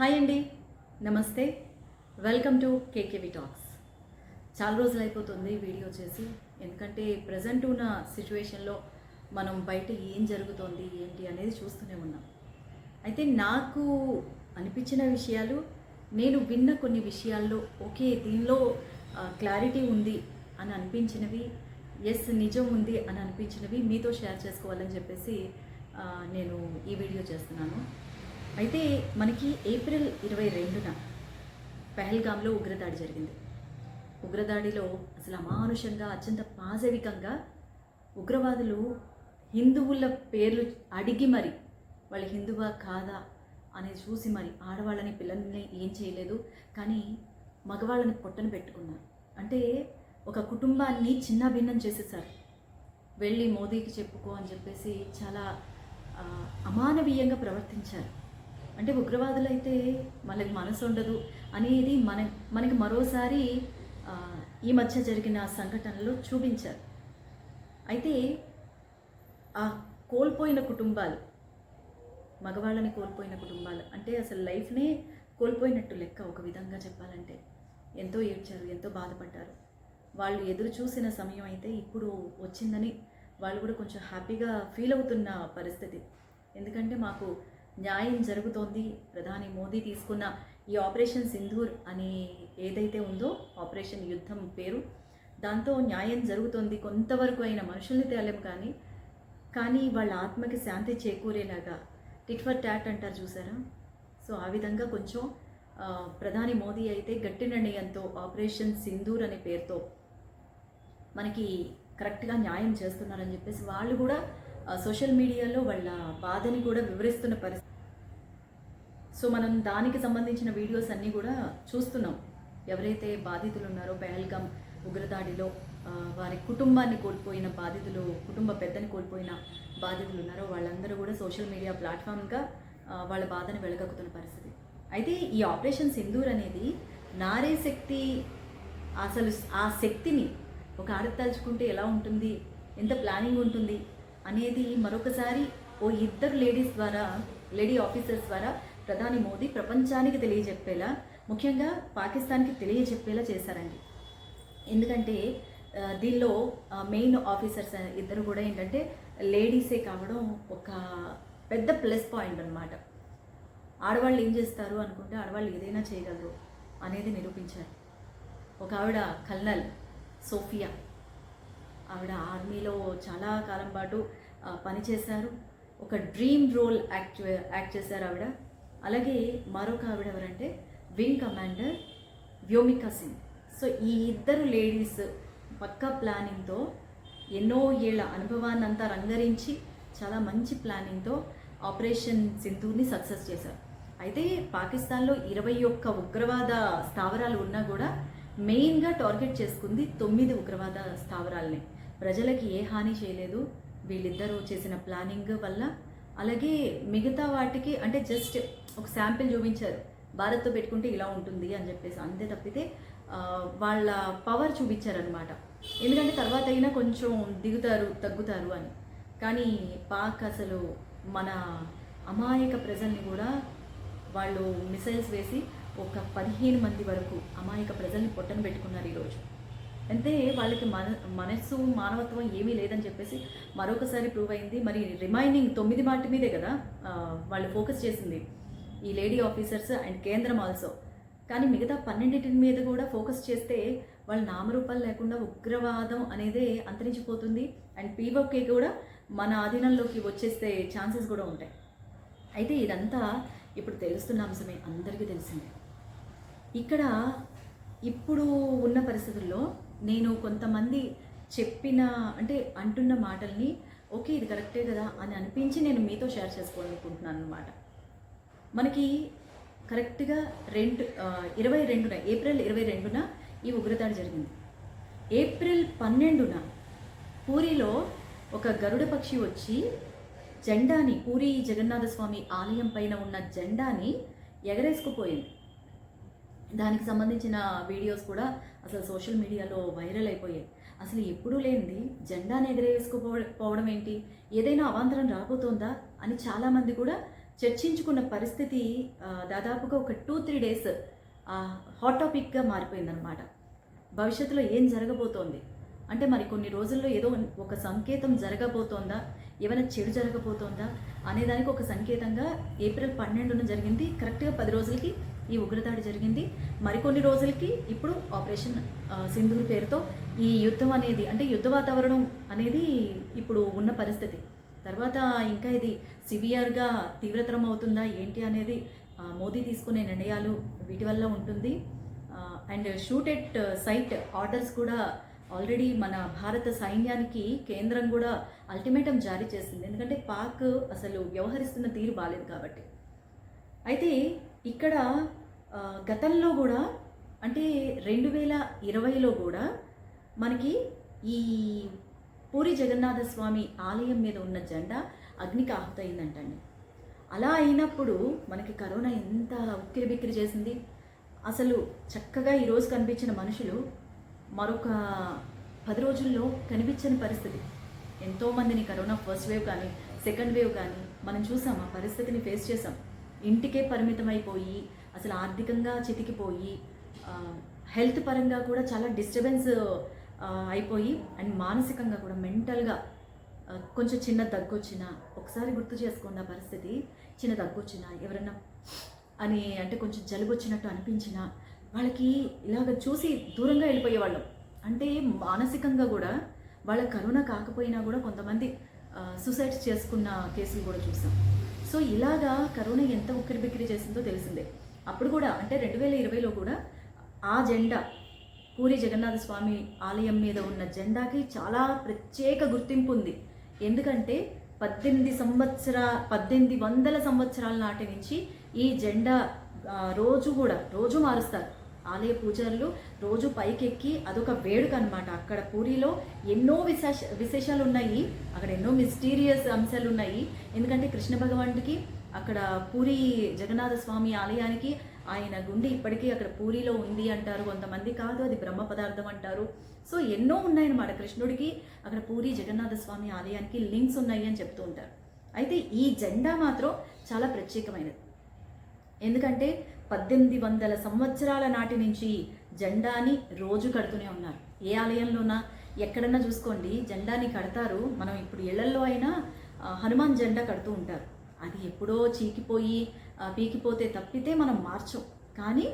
Hi అండి. నమస్తే. Welcome to KKV talks. చాలా రోజులు అయిపోతుంది వీడియో చేసి. ఎందుకంటే ప్రజెంట్ ఉన్న సిచ్యువేషన్లో మనం బయట ఏం జరుగుతోంది ఏంటి అనేది చూస్తూనే ఉన్నాం. అయితే నాకు అనిపించిన విషయాలు నేను విన్న కొన్ని విషయాల్లో ఓకే దీనిలో క్లారిటీ ఉంది అని అనిపించినవి ఎస్ నిజం ఉంది అని అనిపించినవి మీతో షేర్ చేసుకోవాలని చెప్పేసి నేను ఈ వీడియో చేస్తున్నాను. అయితే మనకి ఏప్రిల్ ఇరవై రెండున పెహల్గాంలో ఉగ్రదాడి జరిగింది. ఉగ్రదాడిలో అసలు అమానుషంగా అత్యంత పాజవికంగా ఉగ్రవాదులు హిందువుల పేర్లు అడిగి మరి వాళ్ళు హిందువా కాదా? అనేది చూసి మరి ఆడవాళ్ళని పిల్లల్ని ఏం చేయలేదు. కానీ మగవాళ్ళని పొట్టను పెట్టుకున్నారు. అంటే ఒక కుటుంబాన్ని చిన్న భిన్నం చేసేసారు. వెళ్ళి మోదీకి చెప్పుకో అని చెప్పేసి చాలా అమానవీయంగా ప్రవర్తించారు. అంటే ఉగ్రవాదులు అయితే మనకి మనసు ఉండదు అనేది మన మనకి మరోసారి ఈ మధ్య జరిగిన సంఘటనలో చూపించారు. అయితే ఆ కోల్పోయిన కుటుంబాలు మగవాళ్ళని కోల్పోయిన కుటుంబాలు అంటే అసలు లైఫ్నే కోల్పోయినట్టు లెక్క ఒక విధంగా చెప్పాలంటే ఎంతో ఏడ్చారు ఎంతో బాధపడ్డారు. వాళ్ళు ఎదురు చూసిన సమయం అయితే ఇప్పుడు వచ్చిందని వాళ్ళు కూడా కొంచెం హ్యాపీగా ఫీల్ అవుతున్న పరిస్థితి. ఎందుకంటే మాకు న్యాయం జరుగుతోంది. ప్రధాని మోదీ తీసుకున్న ఈ ఆపరేషన్ సింధూర్ అని ఏదైతే ఉందో ఆపరేషన్ యుద్ధం పేరు దాంతో న్యాయం జరుగుతోంది. కొంతవరకు అయిన మనుషుల్ని తేలేం కానీ కానీ వాళ్ళ ఆత్మకి శాంతి చేకూరేలాగా టిట్ ఫర్ ట్యాట్ అంటారు చూసారా? సో ఆ విధంగా కొంచెం ప్రధాని మోదీ అయితే గట్టి నిర్ణయంతో ఆపరేషన్ సింధూర్ అనే పేరుతో మనకి కరెక్ట్గా న్యాయం చేస్తున్నారని చెప్పేసి వాళ్ళు కూడా సోషల్ మీడియాలో వాళ్ళ బాధని కూడా వివరిస్తున్న పరిస్థితి సో మనం దానికి సంబంధించిన వీడియోస్ అన్నీ కూడా చూస్తున్నాం. ఎవరైతే బాధితులు ఉన్నారో పెహల్గామ్ ఉగ్రదాడిలో వారి కుటుంబాన్ని కోల్పోయిన బాధితులు కుటుంబ పెద్దని కోల్పోయిన బాధితులు ఉన్నారో వాళ్ళందరూ కూడా సోషల్ మీడియా ప్లాట్ఫామ్గా వాళ్ళ బాధను వెలగక్కుతున్న పరిస్థితి. అయితే ఈ ఆపరేషన్ సింధూర్ అనేది నారీ శక్తి అసలు ఆ శక్తిని ఒక ఆడది ఎలా ఉంటుంది ఎంత ప్లానింగ్ ఉంటుంది అనేది మరొకసారి ఓ ఇద్దరు లేడీస్ ద్వారా లేడీ ఆఫీసర్స్ ద్వారా ప్రధాని మోదీ ప్రపంచానికి తెలియజెప్పేలా ముఖ్యంగా పాకిస్తాన్కి తెలియజెప్పేలా చేశారండి. ఎందుకంటే దీనిలో మెయిన్ ఆఫీసర్స్ ఇద్దరు కూడా ఏంటంటే లేడీసే కావడం ఒక పెద్ద ప్లస్ పాయింట్ అనమాట ఆడవాళ్ళు ఏం చేస్తారు అనుకుంటే ఆడవాళ్ళు ఏదైనా చేయగలరు అనేది నిరూపించారు. ఒక ఆవిడ కల్నల్ సోఫియా. ఆవిడ ఆర్మీలో చాలా కాలం పాటు పనిచేశారు. ఒక డ్రీమ్ రోల్ యాక్ట్ యాక్ట్ చేశారు ఆవిడ. అలాగే మరొక ఆవిడ ఎవరంటే wing commander Vyomika Singh. So ఈ ఇద్దరు లేడీస్ పక్కా ప్లానింగ్తో ఎన్నో ఏళ్ళ అనుభవాన్ని అంతా రంగరించి చాలా మంచి ప్లానింగ్తో ఆపరేషన్ సింధూర్ని సక్సెస్ చేశారు. అయితే పాకిస్తాన్లో ఇరవై ఒక్క ఉగ్రవాద స్థావరాలు ఉన్నా కూడా మెయిన్గా టార్గెట్ చేసుకుంది తొమ్మిది ఉగ్రవాద స్థావరాలని. ప్రజలకి ఏ హాని చేయలేదు. వీళ్ళిద్దరూ చేసిన ప్లానింగ్ వల్ల అలాగే మిగతా వాటికి అంటే జస్ట్ ఒక శాంపిల్ చూపించారు. భారత్తో పెట్టుకుంటే ఇలా ఉంటుంది అని చెప్పేసి. అంతే తప్పితే వాళ్ళ పవర్ చూపించారనమాట ఎందుకంటే తర్వాత అయినా కొంచెం దిగుతారు తగ్గుతారు అని. కానీ పాక్ అసలు మన అమాయక ప్రజల్ని కూడా వాళ్ళు మిసైల్స్ వేసి ఒక పదిహేను మంది వరకు అమాయక ప్రజల్ని పొట్టన పెట్టుకున్నారు ఈరోజు. అంటే వాళ్ళకి మన మనస్సు మానవత్వం ఏమీ లేదని చెప్పేసి మరొకసారి ప్రూవ్ అయింది. మరి రిమైనింగ్ తొమ్మిది వాటి మీదే కదా వాళ్ళు ఫోకస్ చేసింది ఈ లేడీ ఆఫీసర్స్ అండ్ కేంద్రం ఆల్సో కానీ మిగతా పన్నెండింటి మీద కూడా ఫోకస్ చేస్తే వాళ్ళ నామరూపాలు లేకుండా ఉగ్రవాదం అనేదే అంతరించిపోతుంది. అండ్ పీఓకే కూడా మన ఆధీనంలోకి వచ్చేస్తే ఛాన్సెస్ కూడా ఉంటాయి. అయితే ఇదంతా ఇప్పుడు తెలుస్తున్న అంశమే అందరికీ తెలిసిందే. ఇక్కడ ఇప్పుడు ఉన్న పరిస్థితుల్లో నేను కొంతమంది చెప్పిన అంటే అంటున్న మాటల్ని ఓకే ఇది కరెక్టే కదా అని అనిపించి నేను మీతో షేర్ చేసుకోవాలనుకుంటున్నాను అనమాట మనకి కరెక్ట్గా రెండు ఇరవై రెండున ఏప్రిల్ ఇరవై రెండున ఈ ఉగ్రదాడి జరిగింది. ఏప్రిల్ పన్నెండున పూరిలో ఒక గరుడ పక్షి వచ్చి జెండాని పూరి జగన్నాథ స్వామి ఆలయం పైన ఉన్న జెండాని ఎగరేసుకుపోయింది. దానికి సంబంధించిన వీడియోస్ కూడా అసలు సోషల్ మీడియాలో వైరల్ అయిపోయాయి. అసలు ఎప్పుడూ లేనిది జెండాను ఎగరేసుకుపోవడం పోవడం ఏంటి? ఏదైనా అవాంతరం రాబోతోందా? అని చాలామంది కూడా చర్చించుకున్న పరిస్థితి దాదాపుగా ఒక టూ త్రీ డేస్ హాట్ టాపిక్గా మారిపోయిందనమాట భవిష్యత్తులో ఏం జరగబోతోంది? అంటే మరి కొన్ని రోజుల్లో ఏదో ఒక సంకేతం జరగబోతోందా? ఏమైనా చెడు జరగబోతోందా? అనేదానికి ఒక సంకేతంగా ఏప్రిల్ పన్నెండున జరిగింది. కరెక్ట్గా పది రోజులకి ఈ ఉగ్రదాడి జరిగింది. మరికొన్ని రోజులకి ఇప్పుడు ఆపరేషన్ సింధూర్ పేరుతో ఈ యుద్ధం అనేది అంటే యుద్ధ వాతావరణం అనేది ఇప్పుడు ఉన్న పరిస్థితి. తర్వాత ఇంకా ఇది సివియర్గా తీవ్రతరం అవుతుందా ఏంటి అనేది మోదీ తీసుకునే నిర్ణయాలు వీటి వల్ల ఉంటుంది. And shoot at sight orders కూడా ఆల్రెడీ మన భారత సైన్యానికి కేంద్రం కూడా అల్టిమేటం జారీ చేసింది. ఎందుకంటే పాక్ అసలు వ్యవహరిస్తున్న తీరు బాలేదు కాబట్టి. అయితే ఇక్కడ గతంలో కూడా అంటే రెండు వేల ఇరవైలో కూడా మనకి ఈ పూరి జగన్నాథ స్వామి ఆలయం మీద ఉన్న జెండా అగ్నికి ఆహుతయిందంటండి అలా అయినప్పుడు మనకి కరోనా ఎంత ఉక్కిరి బిక్కిరి చేసింది. అసలు చక్కగా ఈరోజు కనిపించిన మనుషులు మరొక పది రోజుల్లో కనిపించని పరిస్థితి. ఎంతోమందిని కరోనా ఫస్ట్ వేవ్ కానీ సెకండ్ వేవ్ కానీ మనం చూసాం ఆ పరిస్థితిని ఫేస్ చేసాం. ఇంటికే పరిమితమైపోయి అసలు ఆర్థికంగా చితికిపోయి హెల్త్ పరంగా కూడా చాలా డిస్టర్బెన్స్ అయిపోయి అండ్ మానసికంగా కూడా మెంటల్గా కొంచెం చిన్న దగ్గు వచ్చినా ఒకసారి గుర్తు చేసుకున్న పరిస్థితి చిన్న దగ్గు వచ్చినా ఎవరన్నా అని అంటే కొంచెం జలుబు వచ్చినట్టు అనిపించినా వాళ్ళకి ఇలాగ చూసి దూరంగా వెళ్ళిపోయేవాళ్ళం. అంటే మానసికంగా కూడా వాళ్ళ కరోనా కాకపోయినా కూడా కొంతమంది సూసైడ్ చేసుకున్న కేసులు కూడా చూసాం. సో ఇలాగా కరోనా ఎంత ఉక్కిరి బిక్కిరి చేసిందో తెలిసిందే. అప్పుడు కూడా అంటే రెండు వేల ఇరవైలో కూడా ఆ జెండా పూరి జగన్నాథ స్వామి ఆలయం మీద ఉన్న జెండాకి చాలా ప్రత్యేక గుర్తింపు ఉంది. ఎందుకంటే పద్దెనిమిది సంవత్సర పద్దెనిమిది వందల సంవత్సరాల నాటి నుంచి ఈ జెండా రోజు కూడా రోజు మారుస్తారు. ఆలయ పూజారులు రోజు పైకెక్కి అదొక వేడుక అనమాట అక్కడ పూరిలో ఎన్నో విశేష విశేషాలు ఉన్నాయి అక్కడ ఎన్నో మిస్టీరియస్ అంశాలు ఉన్నాయి ఎందుకంటే కృష్ణ భగవానుడికి అక్కడ పూరి జగన్నాథ స్వామి ఆలయానికి ఆయన గుండె ఇప్పటికీ అక్కడ పూరిలో ఉంది అంటారు. కొంతమంది కాదు అది బ్రహ్మ పదార్థం అంటారు. సో ఎన్నో ఉన్నాయన్నమాట కృష్ణుడికి. అక్కడ పూరి జగన్నాథ స్వామి ఆలయానికి లింక్స్ ఉన్నాయి అని చెప్తూ ఉంటారు. అయితే ఈ జెండా మాత్రం చాలా ప్రత్యేకమైనది. ఎందుకంటే పద్దెనిమిది వందల సంవత్సరాల నాటి నుంచి జెండాని రోజు కడుతూనే ఉన్నారు. ఏ ఆలయంలోనా? ఎక్కడన్నా చూసుకోండి. జెండాని కడతారు. మనం ఇప్పుడు ఇళ్ళల్లో అయినా హనుమాన్ జెండా కడుతూ ఉంటారు. అది ఎప్పుడో చీకిపోయి పీకిపోతే తప్పితే మనం మార్చం. కానీ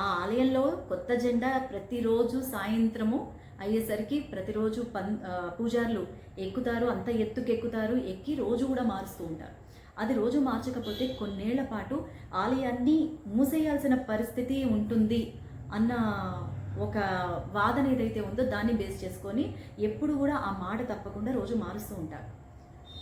ఆ ఆలయంలో కొత్త జెండా ప్రతిరోజు సాయంత్రము అయ్యేసరికి ప్రతిరోజు పన్ పూజారులు ఎక్కుతారు అంత ఎత్తుకెక్కుతారు ఎక్కి రోజు కూడా మారుస్తూ ఉంటారు. అది రోజు మార్చకపోతే కొన్నేళ్ళ పాటు ఆలయాన్ని మూసేయాల్సిన పరిస్థితి ఉంటుంది అన్న ఒక వాదన ఏదైతే ఉందో దాన్ని బేస్ చేసుకొని ఎప్పుడు కూడా ఆ మాట తప్పకుండా రోజు మారుస్తూ ఉంటారు.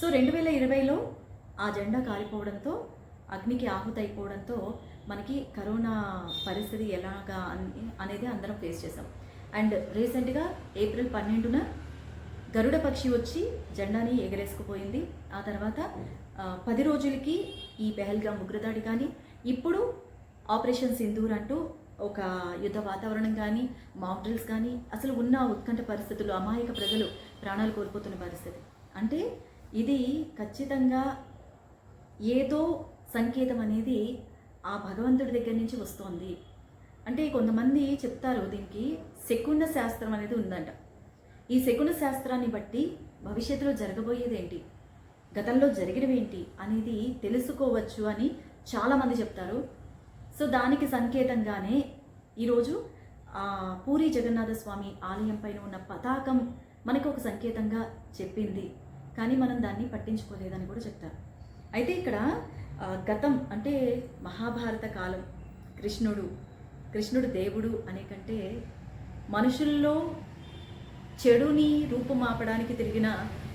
సో రెండు వేల ఇరవైలో ఆ జెండా కాలిపోవడంతో అగ్నికి ఆహుతైపోవడంతో మనకి కరోనా పరిస్థితి ఎలాగా అని- అనేది అందరం ఫేస్ చేసాం అండ్ రీసెంట్గా ఏప్రిల్ పన్నెండున గరుడ పక్షి వచ్చి జెండాని ఎగరేసుకుపోయింది. ఆ తర్వాత పది రోజులకి ఈ పెహల్గాం ఉగ్రదాడి కానీ ఇప్పుడు ఆపరేషన్ సింధూర్ అంటూ ఒక యుద్ధ వాతావరణం కానీ మాక్ డ్రిల్స్ కానీ అసలు ఉన్న ఉత్కంఠ పరిస్థితులు అమాయక ప్రజలు ప్రాణాలు కోల్పోతున్న పరిస్థితి. అంటే ఇది ఖచ్చితంగా ఏదో సంకేతం అనేది ఆ భగవంతుడి దగ్గర నుంచి వస్తోంది. అంటే కొంతమంది చెప్తారు దీనికి శకున శాస్త్రం అనేది ఉందంట. ఈ శకున శాస్త్రాన్ని బట్టి భవిష్యత్తులో జరగబోయేది ఏంటి గతంలో జరిగినవేంటి అనేది తెలుసుకోవచ్చు అని చాలామంది చెప్తారు. సో దానికి సంకేతంగానే ఈరోజు పూరి జగన్నాథ స్వామి ఆలయం పైన ఉన్న పతాకం మనకు ఒక సంకేతంగా చెప్పింది. కానీ మనం దాన్ని పట్టించుకోలేదని కూడా చెప్తారు. అయితే ఇక్కడ గతం అంటే మహాభారత కాలం కృష్ణుడు కృష్ణుడు దేవుడు అనే కంటే మనుషుల్లో చెడుని రూపుమాపడానికి తిరిగిన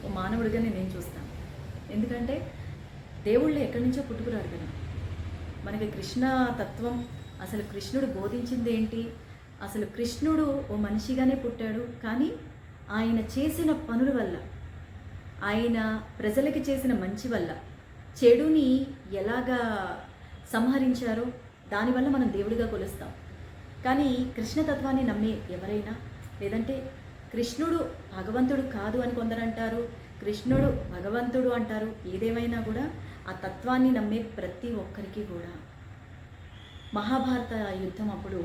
ఓ మానవుడిగానే నేను చూస్తాను. ఎందుకంటే దేవుళ్ళు ఎక్కడి నుంచో పుట్టుకురారు కదా. మనకి కృష్ణ తత్వం అసలు కృష్ణుడు బోధించింది ఏంటి అసలు కృష్ణుడు ఓ మనిషిగానే పుట్టాడు. కానీ ఆయన చేసిన పనుల వల్ల ఆయన ప్రజలకి చేసిన మంచి వల్ల చెడుని ఎలాగా సంహరించారో దానివల్ల మనం దేవుడిగా కొలుస్తాం. కానీ కృష్ణతత్వాన్ని నమ్మే ఎవరైనా లేదంటే కృష్ణుడు భగవంతుడు కాదు అని కొందరు అంటారు కృష్ణుడు భగవంతుడు అంటారు. ఏదేమైనా కూడా ఆ తత్వాన్ని నమ్మే ప్రతి ఒక్కరికి కూడా. మహాభారత యుద్ధం అప్పుడు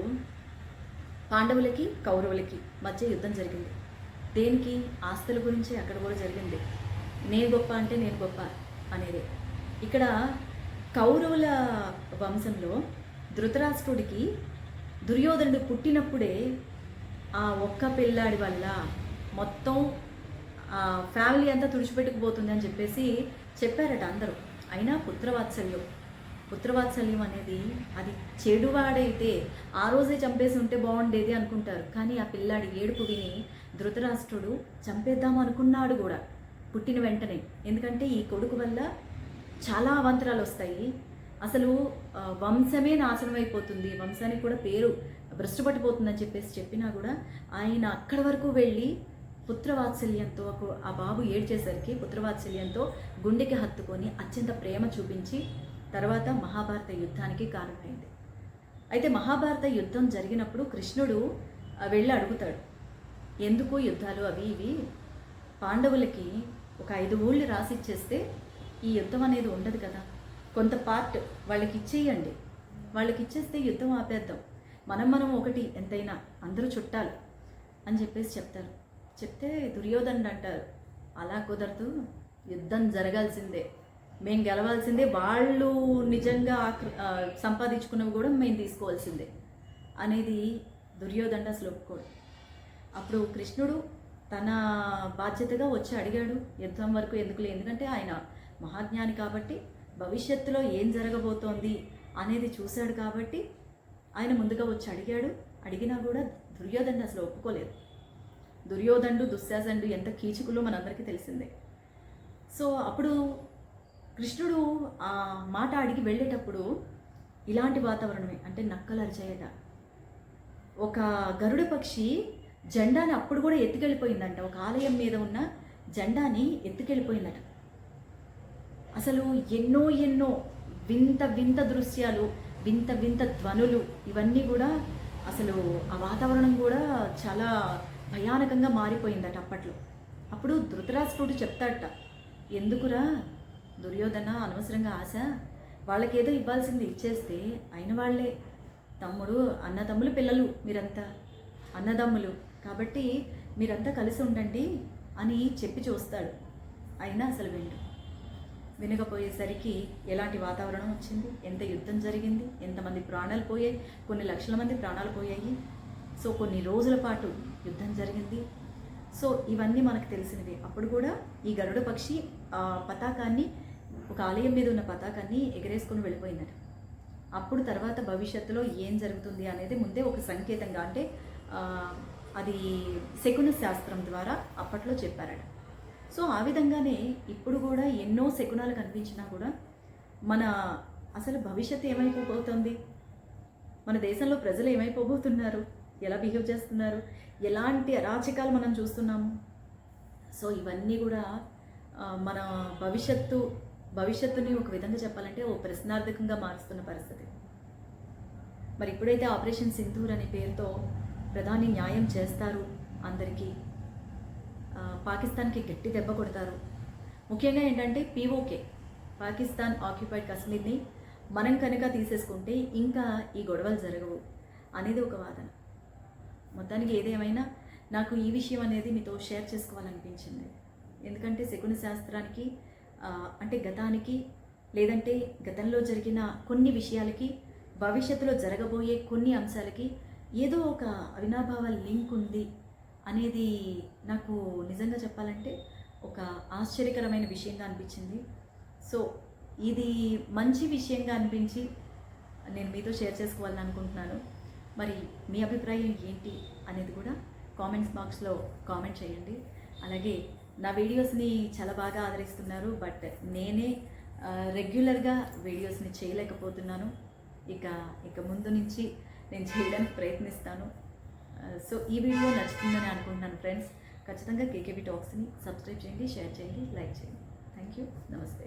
పాండవులకి కౌరవులకి మధ్య యుద్ధం జరిగింది. దేనికి? ఆస్తుల గురించి అక్కడ కూడా జరిగింది. నేను గొప్ప అంటే నేను గొప్ప అనేది. ఇక్కడ కౌరవుల వంశంలో ధృతరాష్ట్రుడికి దుర్యోధనుడు పుట్టినప్పుడే ఆ ఒక్క పిల్లాడి వల్ల మొత్తం ఫ్యామిలీ అంతా తుడిచిపెట్టుకుపోతుంది అని చెప్పేసి చెప్పారట అందరూ. అయినా పుత్రవాత్సల్యం. పుత్రవాత్సల్యం అనేది అది చెడువాడైతే ఆ రోజే చంపేసి ఉంటే బాగుండేది అనుకుంటారు. కానీ ఆ పిల్లాడి ఏడుపు విని ధృతరాష్ట్రుడు చంపేద్దాం అనుకున్నాడు కూడా పుట్టిన వెంటనే. ఎందుకంటే ఈ కొడుకు వల్ల చాలా అవంతరాలు వస్తాయి. అసలు వంశమే నాశనం అయిపోతుంది. వంశానికి కూడా పేరు భ్రష్టుపట్టిపోతుందని చెప్పేసి చెప్పినా కూడా ఆయన అక్కడి వరకు వెళ్ళి పుత్రవాత్సల్యంతో ఒక- ఆ బాబు ఏడ్చేసరికి పుత్రవాత్సల్యంతో గుండెకి హత్తుకొని అత్యంత ప్రేమ చూపించి తర్వాత మహాభారత యుద్ధానికి కారణమైంది. అయితే మహాభారత యుద్ధం జరిగినప్పుడు కృష్ణుడు వెళ్ళి అడుగుతాడు. ఎందుకు యుద్ధాలు అవి ఇవి? పాండవులకి ఒక ఐదు ఊళ్ళు రాసిచ్చేస్తే ఈ యుద్ధం అనేది ఉండదు కదా. కొంత పార్ట్ వాళ్ళకి ఇచ్చేయండి. వాళ్ళకి ఇచ్చేస్తే యుద్ధం ఆపేద్దాం. మనం మనం ఒకటి ఎంతైనా అందరూ చుట్టాలు అని చెప్పేసి చెప్తారు. చెప్తే దుర్యోధనుడు అంటారు అలా కుదరదు యుద్ధం జరగాల్సిందే. మేము గెలవాల్సిందే వాళ్ళు నిజంగా ఆక్ర- సంపాదించుకున్నవి కూడా మేము తీసుకోవాల్సిందే. అనేది దుర్యోధనుడు అసలు ఒప్పుకోడు. అప్పుడు కృష్ణుడు తన బాధ్యతగా వచ్చి అడిగాడు యుద్ధం వరకు ఎందుకులే ఎందుకంటే ఆయన మహాజ్ఞాని కాబట్టి భవిష్యత్తులో ఏం జరగబోతోంది? అనేది చూశాడు కాబట్టి ఆయన ముందుగా వచ్చి అడిగాడు. అడిగినా కూడా దుర్యోధనుడు అసలు ఒప్పుకోలేదు. దుర్యోధనుడు దుశ్శాసనుడు ఎంత కీచుకులో మనందరికీ తెలిసిందే. సో అప్పుడు కృష్ణుడు ఆ మాట అడిగి వెళ్ళేటప్పుడు ఇలాంటి వాతావరణమే అంటే నక్కలు అరిచేయట ఒక గరుడ పక్షి జెండాని అప్పుడు కూడా ఎత్తుకెళ్ళిపోయిందంట. ఒక ఆలయం మీద ఉన్న జెండాని ఎత్తుకెళ్ళిపోయిందట. అసలు ఎన్నో ఎన్నో వింత వింత దృశ్యాలు వింత వింత ధ్వనులు ఇవన్నీ కూడా అసలు ఆ వాతావరణం కూడా చాలా భయానకంగా మారిపోయిందట అప్పట్లో. అప్పుడు ధృతరాష్ట్రుడు చెప్తాడట ఎందుకురా? దుర్యోధన అనవసరంగా ఆశ? వాళ్ళకేదో ఇవ్వాల్సింది ఇచ్చేస్తే అయిన వాళ్ళే. తమ్ముడు అన్నదమ్ములు పిల్లలు మీరంతా. అన్నదమ్ములు కాబట్టి మీరంతా కలిసి ఉండండి అని చెప్పి చూస్తాడు. అయినా అసలు విండు. వినకపోయేసరికి ఎలాంటి వాతావరణం వచ్చింది? ఎంత యుద్ధం జరిగింది? ఎంతమంది ప్రాణాలు పోయాయి? కొన్ని లక్షల మంది ప్రాణాలు పోయాయి? సో కొన్ని రోజుల పాటు యుద్ధం జరిగింది. సో ఇవన్నీ మనకు తెలిసినవే. అప్పుడు కూడా ఈ గరుడ పక్షి పతాకాన్ని ఒక ఆలయం మీద ఉన్న పతాకాన్ని ఎగరేసుకొని వెళ్ళిపోయిందట. అప్పుడు తర్వాత భవిష్యత్తులో ఏం జరుగుతుంది అనేది ముందే ఒక సంకేతంగా అంటే అది శకున శాస్త్రం ద్వారా అప్పట్లో చెప్పారట. సో ఆ విధంగానే ఇప్పుడు కూడా ఎన్నో శకునాలు కనిపించినా కూడా మన అసలు భవిష్యత్తు ఏమైపోబోతుంది? మన దేశంలో ప్రజలు ఏమైపోబోతున్నారు? ఎలా బిహేవ్ చేస్తున్నారు? ఎలాంటి అరాచకాలు మనం చూస్తున్నాము? సో ఇవన్నీ కూడా మన భవిష్యత్తు భవిష్యత్తుని ఒక విధంగా చెప్పాలంటే ఓ ప్రశ్నార్థకంగా మారుస్తున్న పరిస్థితి. మరి ఇప్పుడైతే ఆపరేషన్ సింధూర్ అనే పేరుతో ప్రధాని న్యాయం చేస్తారు అందరికీ. పాకిస్తాన్కి గట్టి దెబ్బ కొడతారు. ముఖ్యంగా ఏంటంటే పీఓకే పాకిస్తాన్ ఆక్యుపైడ్ కశ్మీర్ని మనం కనుక తీసేసుకుంటే ఇంకా ఈ గొడవలు జరగవు అనేది ఒక వాదన. మొత్తానికి ఏదేమైనా నాకు ఈ విషయం అనేది మీతో షేర్ చేసుకోవాలనిపించింది. ఎందుకంటే శకున శాస్త్రానికి అంటే గతానికి లేదంటే గతంలో జరిగిన కొన్ని విషయాలకి భవిష్యత్తులో జరగబోయే కొన్ని అంశాలకి ఏదో ఒక అవినాభావ లింక్ ఉంది అనేది నాకు నిజంగా చెప్పాలంటే ఒక ఆశ్చర్యకరమైన విషయంగా అనిపించింది. సో ఇది మంచి విషయంగా అనిపించి నేను మీతో షేర్ చేసుకోవాలని అనుకుంటున్నాను. మరి మీ అభిప్రాయం ఏంటి అనేది కూడా కామెంట్స్ బాక్స్లో కామెంట్ చేయండి. అలాగే నా వీడియోస్ని చాలా బాగా ఆదరిస్తున్నారు బట్ నేనే రెగ్యులర్గా వీడియోస్ని చేయలేకపోతున్నాను. ఇక ఇక ముందు నుంచి నేను చేయడానికి ప్రయత్నిస్తాను. సో ఈ వీడియో నచ్చుతుందని అనుకుంటున్నాను ఫ్రెండ్స్. ఖచ్చితంగా కేకేబీ టాక్స్ని సబ్స్క్రైబ్ చేయండి షేర్ చేయండి లైక్ చేయండి. Thank you. నమస్తే.